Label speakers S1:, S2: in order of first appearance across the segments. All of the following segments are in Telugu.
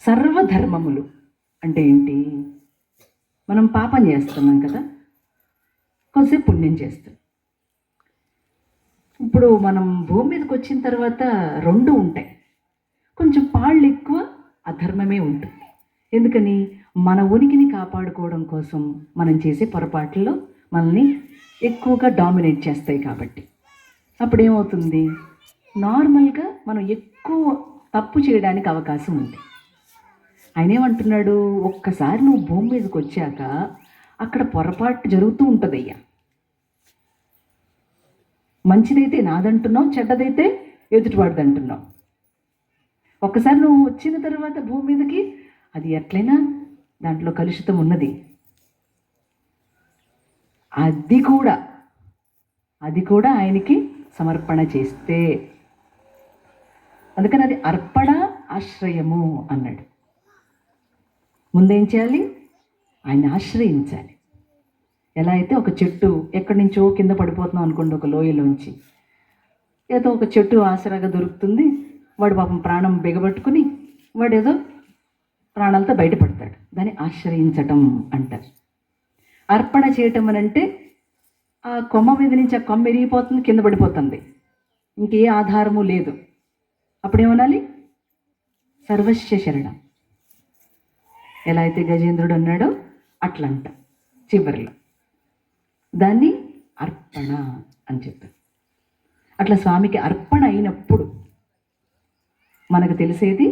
S1: సర్వధర్మములు అంటే ఏంటి? మనం పాపం చేస్తున్నాం కదా కొద్దిసేపు పుణ్యం చేస్తాం. ఇప్పుడు మనం భూమి మీదకి వచ్చిన తర్వాత రెండు ఉంటాయి. కొంచెం పాళ్ళు ఎక్కువ అధర్మమే ఉంటుంది. ఎందుకని? మన ఉనికిని కాపాడుకోవడం కోసం మనం చేసే పొరపాట్లలో మనల్ని ఎక్కువగా డామినేట్ చేస్తాయి కాబట్టి. అప్పుడు ఏమవుతుంది నార్మల్గా మనం ఎక్కువ తప్పు చేయడానికి అవకాశం ఉంది. ఆయన ఏమంటున్నాడు ఒక్కసారి నువ్వు భూమి మీదకి వచ్చాక అక్కడ పొరపాటు జరుగుతూ ఉంటుందయ్యా. మంచిదైతే నాదంటున్నావు చెడ్డదైతే ఎదుటివాడిది అంటున్నావు ఒక్కసారి నువ్వు వచ్చిన తర్వాత భూమి మీదకి అది ఎట్లయినా దాంట్లో కలుషితం ఉన్నది. అది కూడా అది కూడా ఆయనకి సమర్పణ చేస్తే. అందుకని అది అర్పణ ఆశ్రయము అన్నాడు. ముందేం చేయాలి? ఆయన ఆశ్రయించాలి. ఎలా అయితే ఒక చెట్టు ఎక్కడి నుంచో కింద పడిపోతున్నాం అనుకోండి ఒక లోయలోంచి. ఏదో ఒక చెట్టు ఆసరాగా దొరుకుతుంది. వాడు పాపం ప్రాణం బిగబట్టుకుని వాడు ఏదో ప్రాణాలతో బయటపడతాడు. దాన్ని ఆశ్రయించటం అంటారు. అర్పణ చేయటం అని అంటే ఆ కొమ్మ మీద నుంచి ఆ కొమ్మ ఎరిగిపోతుంది కింద పడిపోతుంది. ఇంకే ఆధారము లేదు. అప్పుడేమనాలి సర్వస్వ శరణం. ఎలా అయితే గజేంద్రుడు అన్నాడో అట్లంట చివరిలో. దాన్ని అర్పణ అని చెప్పారు అట్లా స్వామికి అర్పణ అయినప్పుడు మనకు తెలిసేది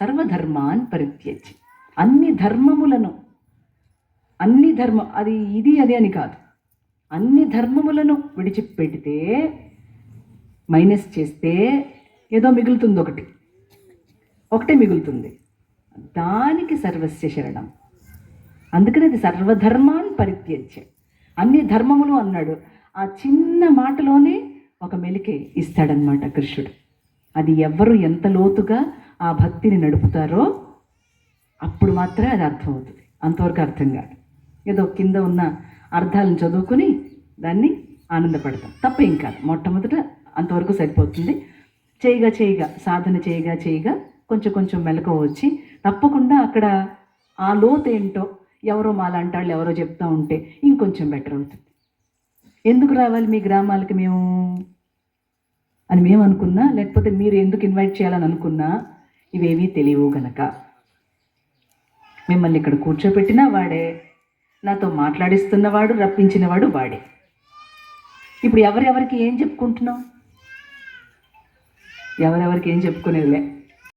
S1: సర్వధర్మాన్ పరిత్యజ్ అన్ని ధర్మములను అన్ని ధర్మ అది ఇది అది అని కాదు. అన్ని ధర్మములను విడిచిపెడితే మైనస్ చేస్తే ఏదో మిగులుతుంది ఒకటి. ఒకటే మిగులుతుంది. దానికి సర్వస్య శరణం. అందుకని అది సర్వధర్మాన్ పరిత్యజ్య. అన్ని ధర్మములు అన్నాడు. ఆ చిన్న మాటలోనే ఒక మెలికే ఇస్తాడనమాట కృష్ణుడు. అది ఎవ్వరు ఎంత లోతుగా ఆ భక్తిని నడుపుతారో అప్పుడు మాత్రమే అది అర్థమవుతుంది. అంతవరకు అర్థం కాదు. ఏదో కింద ఉన్న అర్థాలను చదువుకుని దాన్ని ఆనందపడతాం. తప్ప కాదు. మొట్టమొదట అంతవరకు సరిపోతుంది. చేయగా చేయగా సాధన చేయగా చేయగా కొంచెం కొంచెం మెలకువ వచ్చి తప్పకుండా అక్కడ ఆ లోతు ఏంటో ఎవరో మాలాంటి వాళ్ళు ఎవరో చెప్తూ ఉంటే ఇంకొంచెం బెటర్ ఉంటుంది. ఎందుకు రావాలి మీ గ్రామాలకి మేము? అని మేము అనుకున్నా లేకపోతే మీరు ఎందుకు ఇన్వైట్ చేయాలని అనుకున్నా ఇవేమీ తెలియవు గనక. మిమ్మల్ని ఇక్కడ కూర్చోపెట్టినా వాడే నాతో మాట్లాడిస్తున్నవాడు రప్పించినవాడు వాడే. ఇప్పుడు ఎవరెవరికి ఏం చెప్పుకుంటున్నాం? ఎవరెవరికి ఏం చెప్పుకునేదిలే?